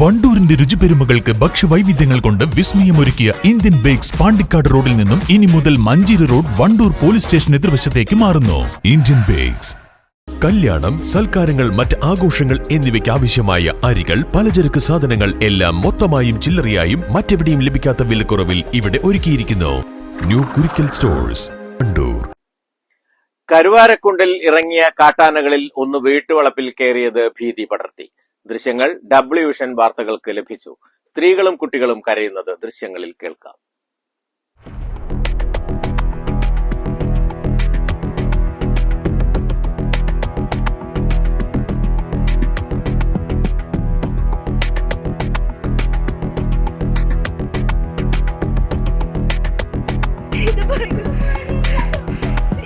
വണ്ടൂരിന്റെ രുചിപെരുമകൾക്ക് ഭക്ഷ്യവൈവിധ്യങ്ങൾ കൊണ്ട് വിസ്മയമൊരുക്കിയ Indian bakes Pandikkad റോഡിൽ നിന്നും ഇനി മുതൽ Manjeri road Wandoor police station എതിർവശത്തേക്ക് മാറുന്നു. Indian bakes. കല്യാണം സൽക്കാരങ്ങൾ മറ്റ് ആഘോഷങ്ങൾ എന്നിവയ്ക്ക് ആവശ്യമായ അരികൾ പലചരക്ക് സാധനങ്ങൾ എല്ലാം മൊത്തമായും ചില്ലറയായും മറ്റെവിടെയും ലഭിക്കാത്ത വിലക്കുറവിൽ ഇവിടെ ഒരുക്കിയിരിക്കുന്നു. New Kurikkal stores Wandoor. കരുവാരക്കുണ്ടിൽ ഇറങ്ങിയ കാട്ടാനകളിൽ ഒന്ന് വീട്ടുവളപ്പിൽ കയറിയത് ഭീതി പടർത്തി. ദൃശ്യങ്ങൾ ഡബ്ല്യു വിഷൻ വാർത്തകൾക്ക് ലഭിച്ചു. സ്ത്രീകളും കുട്ടികളും കരയുന്നത് ദൃശ്യങ്ങളിൽ കേൾക്കാം.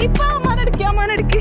ഇപ്പൊ അമ്മാനടുക്ക് അമ്മാനടുക്ക്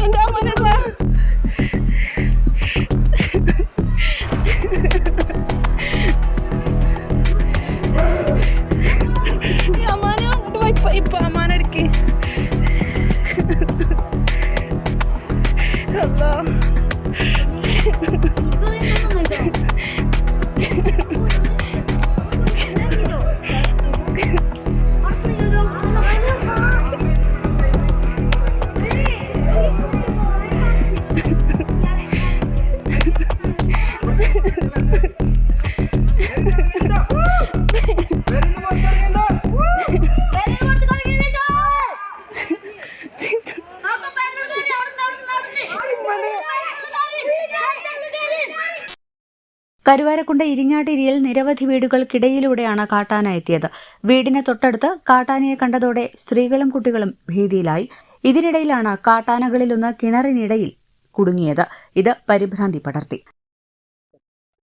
കരുവാരക്കുണ്ട് ഇരിങ്ങാട്ടിരിയിൽ നിരവധി വീടുകൾക്കിടയിലൂടെയാണ് കാട്ടാന എത്തിയത്. വീടിന് തൊട്ടടുത്ത് കാട്ടാനയെ കണ്ടതോടെ സ്ത്രീകളും കുട്ടികളും ഭീതിയിലായി. ഇതിനിടയിലാണ് കാട്ടാനകളിലൊന്ന് കിണറിനിടയിൽ കുടുങ്ങിയത്. ഇത് പരിഭ്രാന്തി പടർത്തി.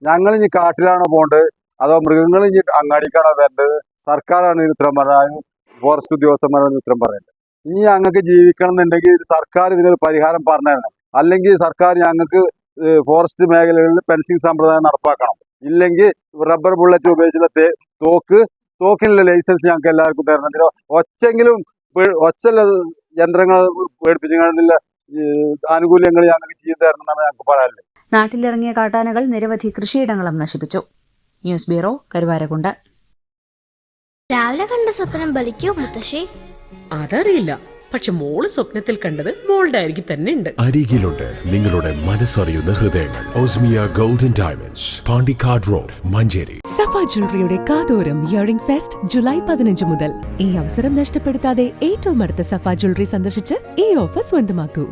ഞങ്ങൾ ഇനി കാട്ടിലാണോ പോകേണ്ടത്? അതോ മൃഗങ്ങൾ ഇനി അങ്ങാടിക്കാണോ വരേണ്ടത്? സർക്കാരാണ് ഇതിന് ഉത്തരം പറയാനും ഫോറസ്റ്റ് ഉദ്യോഗസ്ഥന്മാരാണ് ഉത്തരം പറയുന്നത്. ഇനി ഞങ്ങൾക്ക് ജീവിക്കണം എന്നുണ്ടെങ്കിൽ സർക്കാർ ഇതിനൊരു പരിഹാരം പറഞ്ഞു തരണം അല്ലെങ്കിൽ സർക്കാർ ഞങ്ങൾക്ക് ഫോറസ്റ്റ് മേഖലകളിൽ ഫെൻസിങ് സമ്പ്രദായം നടപ്പാക്കണം. ഇല്ലെങ്കിൽ റബ്ബർ ബുള്ളറ്റ് ഉപയോഗിച്ചുള്ള തോക്ക് തോക്കിനുള്ള ലൈസൻസ് ഞങ്ങൾക്ക് എല്ലാവർക്കും തരണം. ഒച്ചെങ്കിലും ഒച്ചല്ല യന്ത്രങ്ങൾ പേടിപ്പിച്ചുകൊണ്ടുള്ള ആനുകൂല്യങ്ങൾ ഞങ്ങൾക്ക് ചെയ്തു തരണം എന്നാണ് ഞങ്ങൾക്ക് പറയാനുള്ളത്. നാട്ടിലിറങ്ങിയ കാട്ടാനകൾ നിരവധി കൃഷിയിടങ്ങളും നശിപ്പിച്ചു. News bureau Karuvarakundu. രാവിലെ കണ്ട സ്വപ്നം ബലിക്കോ മുത്തശ്ശി? അതറിയില്ല. പക്ഷെ മോൾ സ്വപ്നത്തിൽ കണ്ടത് മോളുടെ അരികിൽ തന്നെ ഉണ്ട്. അരികിലുണ്ട് നിങ്ങളുടെ മനസ്സറിയുന്ന ഹൃദയങ്ങൾ. Osmiya golden diamonds Pandikkad road Manjeri. Safa ജ്വല്ലറിയുടെ കാതോരം ഇയറിംഗ് ഫെസ്റ്റ് ജൂലൈ പതിനഞ്ച് മുതൽ. ഈ അവസരം നഷ്ടപ്പെടുത്താതെ ഏറ്റവും അടുത്ത സഫ ജ്വല്ലറി സന്ദർശിച്ച് ഈ ഓഫർ സ്വന്തമാക്കൂ.